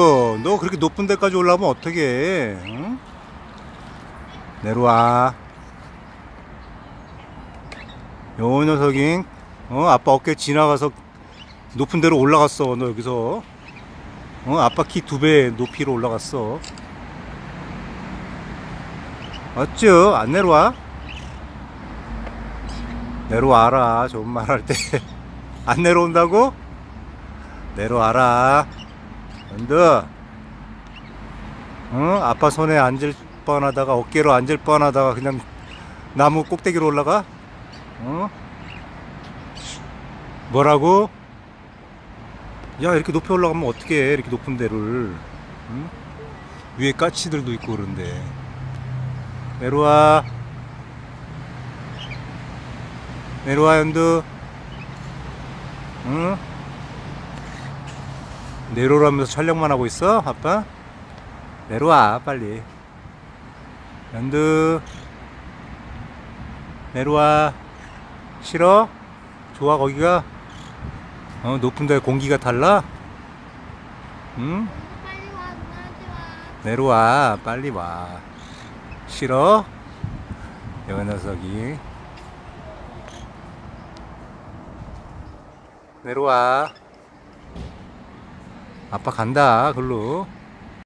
어, 너 그렇게 높은 데까지 올라오면 어떡해 응? 내려와. 요 녀석이 어 아빠 어깨 지나가서 높은 데로 올라갔어 너 여기서. 어 아빠 키 두 배 높이로 올라갔어. 맞죠? 안 내려와? 내려와라 좋은 말 할 때. 안 내려온다고? 내려와라 언더 어? 아빠 손에 앉을 뻔하다가 어깨로 앉을 뻔하다가 그냥 나무 꼭대기로 올라가? 어? 뭐라고? 야 이렇게 높이 올라가면 어떻게 이렇게 높은 데를. 응? 위에 까치들도 있고 그런데. 내려와. 내려와 연두. 응? 내려오라면서 촬영만 하고 있어 아빠? 내려와 빨리 연두 내려와 싫어? 좋아 거기가? 어 높은 데 공기가 달라? 응? 내려와 빨리 와 싫어? 여기 녀석이 내려와 아빠 간다 글로